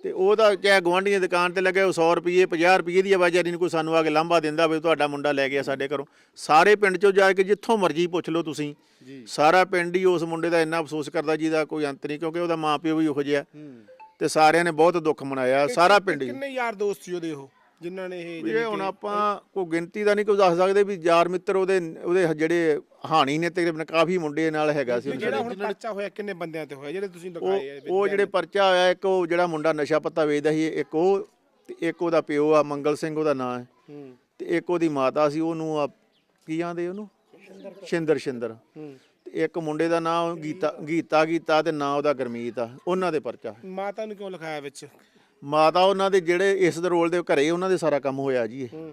ਤੇ ਉਹ ਤਾਂ ਚਾਹੇ ਗਵਾਂਢੀਆਂ ਦੀ ਦੁਕਾਨ ਤੇ ਲੱਗੇ ਉਹ 100 ਰੁਪਏ 50 ਰੁਪਏ ਦੀ ਆਵਾਜ਼ਾਰੀ ਨੂੰ ਕੋਈ ਸਾਨੂੰ ਆ ਕੇ ਲਾਂਭਾ ਦਿੰਦਾ ਵੀ ਤੁਹਾਡਾ ਮੁੰਡਾ ਲੈ ਗਿਆ ਸਾਡੇ ਘਰੋਂ। ਸਾਰੇ ਪਿੰਡ ਚੋਂ ਜਾ ਕੇ ਜਿੱਥੋਂ ਮਰਜ਼ੀ ਪੁੱਛ ਲਓ ਤੁਸੀਂ। ਸਾਰਾ ਪਿੰਡ ਹੀ ਉਸ ਮੁੰਡੇ ਦਾ ਇੰਨਾ ਅਫਸੋਸ ਕਰਦਾ ਜਿਹਦਾ ਕੋਈ ਅੰਤ ਨਹੀਂ ਕਿਉਂਕਿ ਉਹਦਾ ਮਾਪਿਓ ਵੀ ਉਹੋ ਜਿਹਾ। ਤੇ ਸਾਰਿਆਂ ਨੇ ਬਹੁਤ ਦੁੱਖ ਮਨਾਇਆ ਸਾਰਾ ਪਿੰਡ ਹੀ। ਕਿੰਨੇ ਯਾਰ ਦੋਸਤ ਸੀ ਉਹਦੇ ਉਹ? ਜਿਨ੍ਹਾਂ ਨੇ ਇਹ ਇਹ ਹੁਣ ਆਪਾਂ ਕੋਈ ਗਿਣਤੀ ਦਾ ਨਹੀਂ ਕੋਈ ਦੱਸ ਸਕਦੇ ਵੀ ਯਾਰ ਮਿੱਤਰ ਉਹਦੇ ਉਹਦੇ ਜਿਹੜੇ ਹਾਣੀ ਨੇ ਤਕਰੀਬਨ ਕਾਫੀ ਮੁੰਡੇ ਨਾਲ ਹੈਗਾ ਸੀ ਜਿਹੜਾ ਹੁਣ ਪਰਚਾ ਹੋਇਆ ਕਿੰਨੇ ਬੰਦਿਆਂ ਤੇ ਹੋਇਆ ਜਿਹੜੇ ਤੁਸੀਂ ਆ ਵਿੱਚ ਉਹ ਜਿਹੜੇ ਪਰਚਾ ਹੋਇਆ ਇੱਕ ਉਹ ਜਿਹੜਾ ਮੁੰਡਾ ਨਸ਼ਾ ਪੱਤਾ ਵੇਚਦਾ ਸੀ ਇੱਕ ਉਹ ਤੇ ਇੱਕ ਉਹਦਾ ਪਿਓ ਆ ਮੰਗਲ ਸਿੰਘ ਉਹਦਾ ਨਾਂ ਹੈ। ਤੇ ਇੱਕ ਉਹਦੀ ਮਾਤਾ ਸੀ ਉਹਨੂੰ ਆ ਕੀ ਆਂਦੇ ਉਹਨੂੰ? ਸ਼ਿੰਦਰ ਸ਼ਿੰਦਰ। ਤੇ ਇੱਕ ਮੁੰਡੇ ਦਾ ਨਾਂ ਗੀਤਾ ਗੀਤਾ ਗੀਤਾ ਤੇ ਨਾਂ ਉਹਦਾ ਗਰਮੀਤ ਆ ਉਹਨਾਂ ਦੇ ਪਰਚਾ ਮਾਤਾ ਨੂੰ ਕਿਉਂ ਲਿਖਾਇਆ ਵਿੱਚ? ਮਾਤਾ ਉਹਨਾਂ ਦੇ ਜਿਹੜੇ ਇਸ ਦੇ ਰੋਲ ਦੇ ਘਰੇ ਉਹਨਾਂ ਦੇ ਸਾਰਾ ਕੰਮ ਹੋਇਆ ਜੀ ਇਹ।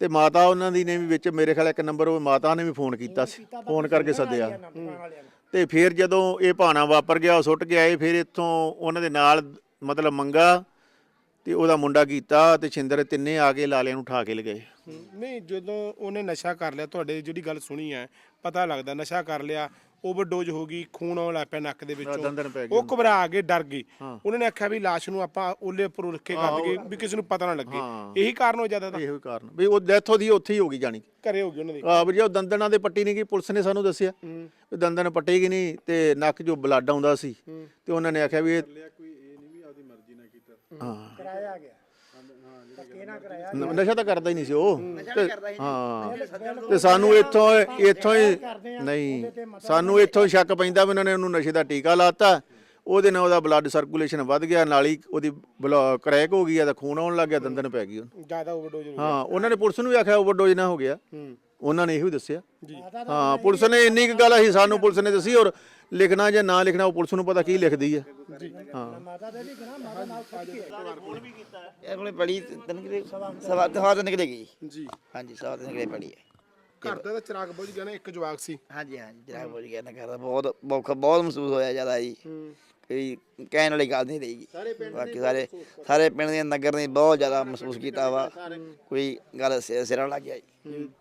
ਤੇ ਮਾਤਾ ਉਹਨਾਂ ਦੀ ਨੇ ਵੀ ਵਿੱਚ ਮੇਰੇ ਖਿਆਲ ਇੱਕ ਨੰਬਰ ਉਹ ਮਾਤਾ ਨੇ ਵੀ ਫੋਨ ਕੀਤਾ ਸੀ। ਫੋਨ ਕਰਕੇ ਸੱਦਿਆ। ਤੇ ਫਿਰ ਜਦੋਂ ਇਹ ਭਾਣਾ ਵਾਪਰ ਗਿਆ ਉਹ ਸੁੱਟ ਕੇ ਆਏ ਫਿਰ ਇੱਥੋਂ ਉਹਨਾਂ ਦੇ ਨਾਲ ਮਤਲਬ ਮੰਗਾ ਤੇ ਉਹਦਾ ਮੁੰਡਾ ਕੀਤਾ ਤੇ ਛਿੰਦਰ ਤਿੰਨੇ ਆ ਕੇ ਲਾਲਿਆਂ ਨੂੰ ਉਠਾ ਕੇ ਲਗਾਏ। ਨਹੀਂ ਜਦੋਂ ਉਹਨੇ ਨਸ਼ਾ ਕਰ ਲਿਆ ਤੁਹਾਡੇ ਜਿਹੜੀ ਗੱਲ ਸੁਣੀ ਹੈ ਪਤਾ ਲੱਗਦਾ ਨਸ਼ਾ ਕਰ ਲਿਆ ਓਵਰਡੋਜ਼ ਹੋ ਗਈ ਖੂਨ ਆਉਣ ਲੱਗ ਪਿਆ ਨੱਕ ਦੇ ਵਿੱਚੋਂ। ਦੰਦਨ ਪੈ ਗਏ ਉਹ ਘਬਰਾ ਕੇ ਡਰ ਗਈ। ਉਹਨਾਂ ਨੇ ਆਖਿਆ ਵੀ ਲਾਸ਼ ਨੂੰ ਆਪਾਂ ਉਹਲੇ ਉੱਪਰ ਰੱਖ ਕੇ ਕਰ ਦਈਏ ਵੀ ਕਿਸੇ ਨੂੰ ਪਤਾ ਨਾ ਲੱਗੇ। ਹਾਂ। ਇਹੀ ਕਾਰਨ ਹੋ ਜਾਂਦਾ ਤਾਂ। ਇਹੋ ਹੀ ਕਾਰਨ। ਵੀ ਉਹ ਡੈਥ ਉਹਦੀ ਉੱਥੇ ਹੀ ਹੋ ਗਈ ਜਾਣੀ ਘਰੇ ਹੋ ਗਈ ਉਹਨਾਂ ਦੀ। ਆ ਵੀ ਜੇ ਉਹ ਦੰਦਨਾਂ ਦੇ ਪੱਟੀ ਨਹੀਂ ਗਈ ਪੁਲਿਸ ਨੇ ਸਾਨੂੰ ਦੱਸਿਆ। ਵੀ ਦੰਦਨ ਪੱਟੀ ਗਈ ਨਹੀਂ ਤੇ ਨੱਕ 'ਚੋਂ ਬਲੱਡ ਆਉਂਦਾ ਸੀ। ਤੇ ਉਹਨਾਂ ਨੇ ਆਖਿਆ ਵੀ ਇਹ ਹਾਂ। ਨ- ਨਸ਼ਾ ਤਾਂ ਕਰਦਾ ਹੀ ਨਹੀਂ ਸੀ ਉਹ। ਤੇ- ਹਾਂ ਤੇ ਸਾਨੂੰ ਇੱਥੋਂ ਇੱਥੋਂ ਹੀ ਨਹੀਂ। ਸਾਨੂੰ ਇੱਥੋਂ ਸ਼ੱਕ ਪੈਂਦਾ ਵੀ ਉਹਨਾਂ ਨੇ ਉਹਨੂੰ ਨਸ਼ੇ ਦਾ ਟੀਕਾ ਲਾਤਾ। ਉਹਦੇ ਨਾਲ ਉਹਦਾ ਬਲੱਡ ਸਰਕੂਲੇਸ਼ਨ ਵੱਧ ਗਿਆ ਨਾਲ ਹੀ ਉਹਦੀ ਕਰੈਕ ਹੋ ਗਈ ਆ ਤਾਂ ਖੂਨ ਆਉਣ ਲੱਗ ਗਿਆ ਦੰਦਨ ਪੈ ਗਈ ਉਹਨੂੰ। ਜ਼ਿਆਦਾ ਓਵਰਡੋਜ਼ ਹੋ ਹਾਂ ਉਹਨਾਂ ਨੇ ਪੁਲਿਸ ਨੂੰ ਵੀ ਆਖਿਆ ਓਵਰਡੋਜ਼ ਨਾ ਹੋ ਗਿਆ। ਹੂੰ। ਉਹਨਾਂ ਨੇ ਇਹੋ ਹੀ ਦੱਸਿਆ। ਹਾਂ ਪੁਲਿਸ ਨੇ ਇੰਨੀ ਕੁ ਗੱਲ ਅਸੀਂ ਸਾਨੂੰ ਪੁਲਿਸ ਨੇ ਦੱਸੀ ਔਰ ਲਿਖਣਾ ਜਾਂ ਨਾ ਲਿਖਣਾ ਉਹ ਪੁਲਿਸ ਨੂੰ ਪਤਾ ਕੀ ਲਿਖਦੀ ਹੈ ਹਾਂ। ਇਹ ਕੋਲੇ ਪੜੀ ਤਿੰਨ ਕਿਲੇ ਸਵਾ ਸਵਾ ਤਿੰਨ ਕਿਲੇ ਗਈ ਜੀ। ਹਾਂਜੀ ਸਵਾ ਤਿੰਨ ਕਿਲੇ ਪੜੀ ਹੈ। ਘਰ ਦਾ ਤਾਂ ਚਿਰਾਗ ਬੁਝ ਗਿਆ ਨਾ ਇੱਕ ਜਵਾਕ ਸੀ। ਹਾਂਜੀ ਹਾਂਜੀ ਜਰਾ ਬੋਝ ਗਿਆ ਨਾ ਕਰਦਾ ਬਹੁਤ ਬੌਖਾ ਬਹੁਤ ਮਹਿਸੂਸ ਹੋਇਆ ਜ਼ਿਆਦਾ ਜੀ। ਕੋਈ ਕਹਿਣ ਵਾਲੀ ਗੱਲ ਨਹੀਂ ਰਹੀ। ਬਾਕੀ ਸਾਰੇ ਸਾਰੇ ਪਿੰਡ ਦੇ ਨਗਰ ਨੇ ਬਹੁਤ ਜ਼ਿਆਦਾ ਮਹਿਸੂਸ ਕੀਤਾ ਵਾ। ਕੋਈ ਗੱਲ ਸਿ- ਸਿਰਾਂ ਲੱਗ ਗਿਆ ਜੀ।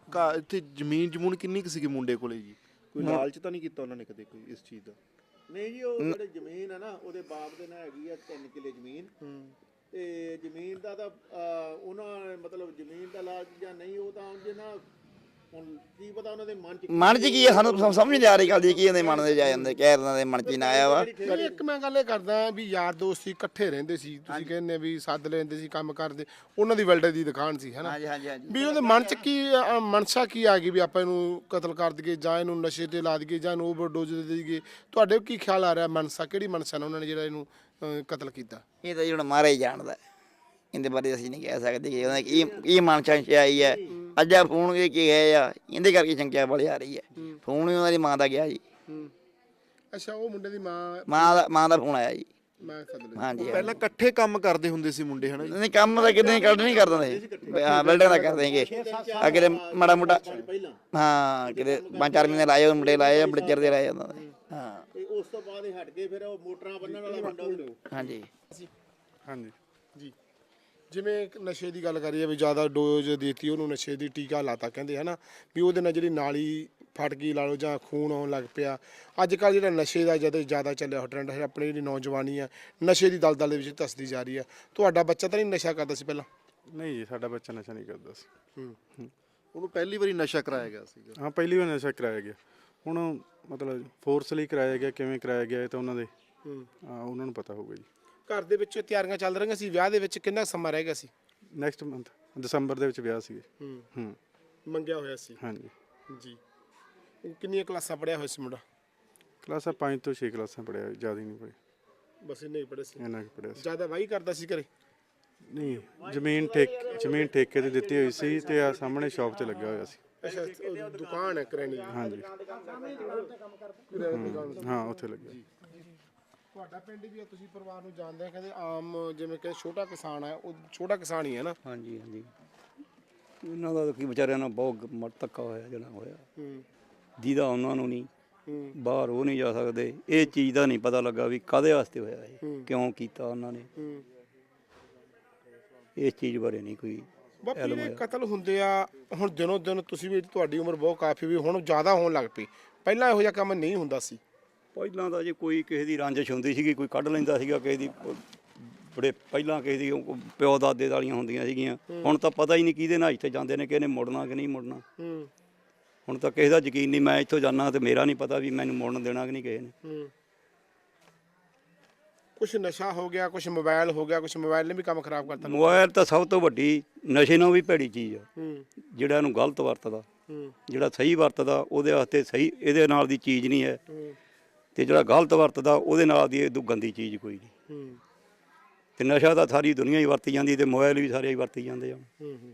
ਘਰ ਇੱਥੇ ਜ਼ਮੀਨ ਜਮੂਨ ਕਿੰਨੀ ਕੁ ਸੀਗੀ ਮੁੰਡੇ ਕੋਲੇ ਜੀ? ਕੋਈ ਲਾਲਚ ਤਾਂ ਨਹੀਂ ਕੀਤਾ ਉਹਨਾਂ ਨੇ ਕਦੇ ਕੋਈ ਇਸ ਚੀਜ਼ ਦਾ? ਨਹੀਂ ਜੀ ਉਹ ਜਿਹੜੀ ਜ਼ਮੀਨ ਹੈ ਨਾ ਉਹਦੇ ਬਾਪ ਦੇ ਨਾਲ ਹੈਗੀ ਆ 3 ਕਿੱਲੇ ਜ਼ਮੀਨ। ਤੇ ਜ਼ਮੀਨ ਦਾ ਤਾਂ ਅਹ, ਉਹਨਾਂ ਨੇ ਮਤਲਬ ਜ਼ਮੀਨ ਦਾ ਲਾਲਚ ਜਾਂ ਨਹੀਂ ਉਹ ਤਾਂ ਜੇ ਨਾ ਹੁਣ ਕੀ ਪਤਾ ਉਹਨਾਂ ਦੇ ਮਨ ਚ ਮਨ 'ਚ ਕੀ ਹੈ ਸਾਨੂੰ ਸਮ- ਸਮਝ ਨਹੀਂ ਆ ਰਹੀ ਗੱਲ ਦੀ ਕੀ ਇਹਦੇ ਮਨ ਦੇ ਜਾ ਜਾਂਦੇ ਕਹਿ ਦਿੰਦੇ ਦੇ ਮਨ 'ਚ ਹੀ ਨਾ ਆਇਆ ਵਾ। ਨਹੀਂ, ਇੱਕ ਮੈਂ ਗੱਲ ਇਹ ਕਰਦਾ ਵੀ ਯਾਰ ਦੋਸਤ ਸੀ ਇਕੱਠੇ ਰਹਿੰਦੇ ਸੀ ਤੁਸੀਂ ਕਹਿੰਦੇ ਵੀ ਸੱਦ ਲੈਂਦੇ ਸੀ ਕੰਮ ਕਰਦੇ ਉਹਨਾਂ ਦੀ ਵੈਲਡਰ ਦੀ ਦੁਕਾਨ ਸੀ ਹੈਨਾ ਹਾਂਜੀ ਹਾਂਜੀ ਹਾਂਜੀ। ਵੀ ਉਹਦੇ ਮਨ ਚ ਕੀ ਅ, ਮਨਸ਼ਾ ਕੀ ਆ ਗਈ ਵੀ ਆਪਾਂ ਇਹਨੂੰ ਕਤਲ ਕਰ ਦਈਏ ਜਾਂ ਇਹਨੂੰ ਨਸ਼ੇ ਤੇ ਲਾ ਦਈਏ ਜਾਂ ਇਹਨੂੰ ਓਵਰਡੋਜ਼ ਦੇ ਦਈਏ? ਤੁਹਾਡੇ ਕੀ ਖਿਆਲ ਆ ਰਿਹਾ ਮਨਸਾ ਕਿਹੜੀ ਮਨਸਾ ਨਾਲ ਉਹਨਾਂ ਨੇ ਜਿਹੜਾ ਇਹਨੂੰ ਅ, ਕਤਲ ਕੀਤਾ? ਇਹ ਤਾਂ ਜਿਹੜਾ ਮਾਰਾ ਹੀ ਜਾਣਦਾ। ਹੈ। ਇਹਦੇ ਬਾਰੇ ਅਸੀਂ ਨਹੀਂ ਕਹਿ ਸਕਦੇ ਕਿ ਉਹਨੇ ਕੀ ਕੀ ਮਨ ਚ ਆਈ ਹੈ। ਅੱਜ ਆ ਫੋਨ ਵੀ ਕੀ ਹੈ ਆ ਇਹਦੇ ਕਰਕੇ ਚੰਕਿਆ ਬੜੀ ਆ ਰਹੀ ਹੈ। ਫੋਨ ਉਹਨਾਂ ਦੀ ਮਾਂ ਦਾ ਗਿਆ ਜੀ। ਅੱਛਾ ਉਹ ਮੁੰਡੇ ਦੀ ਮਾਂ ਮਾਂ ਦਾ ਮਾਂ ਦਾ ਫੋਨ ਆਇਆ ਜੀ। ਮੈਂ ਸੱਦ ਲਈ। ਹਾਂਜੀ ਪਹਿਲਾਂ ਇਕੱਠੇ ਕੰਮ ਕਰਦੇ ਹੁੰਦੇ ਸੀ ਮੁੰਡੇ ਹਨਾ ਜੀ? ਨਹੀਂ ਕੰਮ ਤਾਂ ਕਿਤੇ ਕੱਢ ਨਹੀਂ ਕਰਦਾ ਇਹ ਹਾਂ ਬਿਲਡਿੰਗ ਦਾ ਕਰ ਦੇਂਗੇ ਆ ਕਿਤੇ ਮਾੜਾ ਮੋਟਾ ਹਾਂ ਕਿਤੇ ਪੰਜ ਚਾਰ ਮਹੀਨੇ ਲਾਏ ਉਹ ਮੁੰਡੇ ਲਾਏ ਆ ਬੜੇ ਚਿਰ ਦੇ ਲਾਏ ਉਹਨਾਂ ਦੇ। ਹਾਂ। ਤੇ ਉਸ ਤੋਂ ਬਾਅਦ ਇਹ ਹਟ ਗਏ ਫਿਰ ਉਹ ਮੋਟਰਾਂ ਬੰਨਣ ਵਾਲਾ ਮੁੰਡਾ ਹਾਂਜੀ। ਹਾਂਜੀ। ਜੀ। ਜਿਵੇਂ ਇੱਕ ਨਸ਼ੇ ਦੀ ਗੱਲ ਕਰੀਏ ਵੀ ਜ਼ਿਆਦਾ ਡੋਜ਼ ਦੇਤੀ ਉਹਨੂੰ ਨਸ਼ੇ ਦੀ ਟੀਕਾ ਲਾਤਾ ਕਹਿੰਦੇ ਹਨਾ ਵੀ ਉਹਦੇ ਨਾਲ ਜਿਹੜੀ ਨਾਲੀ ਫਟ ਗਈ ਲਾ ਲਓ ਜਾਂ ਖੂਨ ਆਉਣ ਲੱਗ ਪਿਆ। ਅੱਜ ਕੱਲ ਜਿਹੜਾ ਨਸ਼ੇ ਦਾ ਜਦੋਂ ਜ਼ਿਆਦਾ ਚੱਲਿਆ ਟ੍ਰੈਂਡ ਹੈ ਆਪਣੀ ਜਿਹੜੀ ਨੌਜਵਾਨੀ ਆ ਨਸ਼ੇ ਦੀ ਦਲਦਲ ਦੇ ਵਿੱਚ ਧੱਸਦੀ ਜਾ ਰਹੀ ਆ ਤੁਹਾਡਾ ਬੱਚਾ ਤਾਂ ਨਹੀਂ ਨਸ਼ਾ ਕਰਦਾ ਸੀ ਪਹਿਲਾਂ? ਨਹੀਂ ਜੀ ਸਾਡਾ ਬੱਚਾ ਨਸ਼ਾ ਨਹੀਂ ਕਰਦਾ ਸੀ। ਉਹਨੂੰ ਪਹਿਲੀ ਵਾਰੀ ਨਸ਼ਾ ਕਰਾਇਆ ਗਿਆ ਸੀਗਾ? ਹਾਂ ਪਹਿਲੀ ਵਾਰ ਨਸ਼ਾ ਕਰਾਇਆ ਗਿਆ। ਹੁਣ ਮਤਲਬ ਫੋਰਸ ਲਈ ਕਰਾਇਆ ਗਿਆ ਕਿਵੇਂ ਕਰਾਇਆ ਗਿਆ ਇਹ ਤਾਂ ਉਹਨਾਂ ਦੇ। ਹਾਂ, ਉਹਨਾਂ ਨੂੰ ਪਤਾ ਹੋਊਗਾ ਜੀ। ਘਰ ਦੇ ਵਿੱਚ ਤਿਆਰੀਆਂ ਚੱਲ ਰਹੀਆਂ ਸੀ ਵਿਆਹ ਦੇ ਵਿੱਚ ਕਿੰਨਾ ਸਮਾਂ ਰਹਿ ਗਿਆ ਸੀ? ਨੈਕਸਟ ਮੰਥ ਦਸੰਬਰ ਦੇ ਵਿੱਚ ਵਿਆਹ ਸੀਗੇ। ਹੂੰ। ਹੂੰ। ਮੰਗਿਆ ਹੋਇਆ ਸੀ? ਹਾਂਜੀ। ਜੀ। ਉਹ ਕਿੰਨੀਆਂ ਕਲਾਸਾਂ ਪੜਿਆ ਹੋਇਆ ਸੀ ਮੁੰਡਾ? ਕਲਾਸਾਂ 5 ਤੋਂ 6 ਕਲਾਸਾਂ ਪੜਿਆ ਜ਼ਿਆਦਾ ਨਹੀਂ ਪੜਿਆ ਬਸ ਇੰਨੇ ਹੀ ਪੜਿਆ ਸੀ? ਇੰਨਾ ਕੁ ਪੜਿਆ ਸੀ। ਜ਼ਿਆਦਾ ਵਾਹੀ ਕਰਦਾ ਸੀ ਘਰੇ? ਨਹੀਂ ਜ਼ਮੀਨ ਠੇਕ ਜ਼ਮੀਨ ਠੇਕੇ ਤੇ ਦਿੱਤੀ ਹੋਈ ਸੀ ਤੇ ਆ ਸਾਹਮਣੇ ਸ਼ਾਪ ਤੇ ਲੱਗਿਆ ਹੋਇਆ ਸੀ। ਅੱਛਾ ਉਹ ਦੁਕਾਨ ਹੈ ਕਰਿਆਨੇ ਦੀ। ਹਾਂਜੀ। ਹਾਂ ਉੱਥੇ ਲੱਗਿਆ। ਤੁਹਾਡਾ ਪਿੰਡ ਵੀ ਆ ਤੁਸੀਂ ਪਰਿਵਾਰ ਨੂੰ ਜਾਣਦੇ ਆ ਕਹਿੰਦੇ ਆਮ ਜਿਵੇਂ ਕਿ ਛੋਟਾ ਕਿਸਾਨ ਹੈ ਉਹ ਛੋਟਾ ਕਿਸਾਨ ਹੀ ਹੈ ਨਾ। ਹਾਂਜੀ ਹਾਂਜੀ। ਇਹਨਾਂ ਦਾ ਕੀ ਵਿਚਾਰਿਆਂ ਨਾਲ ਬਹੁਤ ਮਰ ਧੱਕਾ ਹੋਇਆ ਜਿਹੜਾ ਹੋਇਆ। ਹੂੰ। ਜਿਹਦਾ ਉਹਨਾਂ ਨੂੰ ਨਹੀਂ ਹੂੰ। ਬਾਹਰ ਉਹ ਨਹੀਂ ਜਾ ਸਕਦੇ। ਇਹ ਚੀਜ਼ ਦਾ ਨਹੀਂ ਪਤਾ ਲੱਗਾ ਵੀ ਕਾਦੇ ਵਾਸਤੇ ਹੋਇਆ ਇਹ ਕਿਉਂ ਕੀਤਾ ਉਹਨਾਂ ਨੇ। ਹੂੰ। ਇਸ ਚੀਜ਼ ਬਾਰੇ ਨਹੀਂ ਕੋਈ ਬਾਪੀ ਦੇ ਕਤਲ ਹੁੰਦੇ ਆ ਹੁਣ ਦਿਨੋਂ ਦਿਨ ਤੁਸੀਂ ਵੀ ਤੁਹਾਡੀ ਉਮਰ ਬਹੁਤ ਕਾਫੀ ਵੀ ਹੁਣ ਜ਼ਿਆਦਾ ਹੋਣ ਲੱਗ ਪਈ। ਪਹਿਲਾਂ ਇਹੋ ਜਿਹਾ ਕੰਮ ਨਹੀਂ ਹੁੰਦਾ ਸੀ। ਪਹਿਲਾਂ ਤਾਂ ਜੇ ਕੋਈ ਕਿਸੇ ਦੀ ਰੰਜਿਸ਼ ਹੁੰਦੀ ਸੀਗੀ ਕੋਈ ਕੱਢ ਲੈਂਦਾ ਸੀਗਾ ਕਿਸੇ ਦੀ ਬੜੇ ਪਹਿਲਾਂ ਕਿਸੇ ਦੀ ਉਹ ਪਿਓ ਦਾਦੇ ਵਾਲੀਆਂ ਹੁੰਦੀਆਂ ਸੀਗੀਆਂ। ਹੁਣ ਤਾਂ ਪਤਾ ਹੀ ਨਹੀਂ ਕਿਹਦੇ ਨਾਲ ਇੱਥੇ ਜਾਂਦੇ ਨੇ ਕਿਹਨੇ ਮੁੜਨਾ ਕਿ ਨਹੀਂ ਮੁੜਨਾ। ਹੁਣ ਤਾਂ ਕਿਸੇ ਦਾ ਯਕੀਨ ਨਹੀਂ ਮੈਂ ਇੱਥੋਂ ਜਾਣਾ ਤੇ ਮੇਰਾ ਨਹੀਂ ਪਤਾ ਵੀ ਮੈਨੂੰ ਮੁੜਨ ਦੇਣਾ ਕਿ ਨਹੀਂ ਕਿਸੇ ਨੇ। ਕੁਛ ਨਸ਼ਾ ਹੋ ਗਿਆ ਕੁਛ ਮੋਬਾਈਲ ਹੋ ਗਿਆ ਕੁਛ ਮੋਬਾਈਲ ਨੇ ਵੀ ਕੰਮ ਖਰਾਬ ਕਰਤਾ ਮੋਬਾਈਲ ਤਾਂ ਸਭ ਤੋਂ ਵੱਡੀ ਨਸ਼ੇ ਨਾਲੋਂ ਵੀ ਭੈੜੀ ਚੀਜ਼ ਆ। ਜਿਹੜਾ ਇਹਨੂੰ ਗਲਤ ਵਰਤਦਾ ਜਿਹੜਾ ਸਹੀ ਵਰਤਦਾ ਉਹਦੇ ਵਾਸਤੇ ਸਹੀ ਇਹਦੇ ਨਾਲ ਦੀ ਚੀਜ਼ ਨਹੀਂ ਹੂੰ। ਤੇ ਜਿਹੜਾ ਗਲਤ ਵਰਤਦਾ ਉਹਦੇ ਨਾਲ ਦੀ ਇਹ ਗੰਦੀ ਚੀਜ਼ ਕੋਈ ਨਹੀਂ। ਹੂੰ। ਤੇ ਨਸ਼ਾ ਤਾਂ ਸਾਰੀ ਦੁਨੀਆ ਹੀ ਵਰਤੀ ਜਾਂਦੀ ਤੇ ਮੋਬਾਈਲ ਵੀ ਸਾਰੇ ਹੀ ਵਰਤੀ ਜਾਂਦੇ ਆ। ਹੂੰ ਹੂੰ।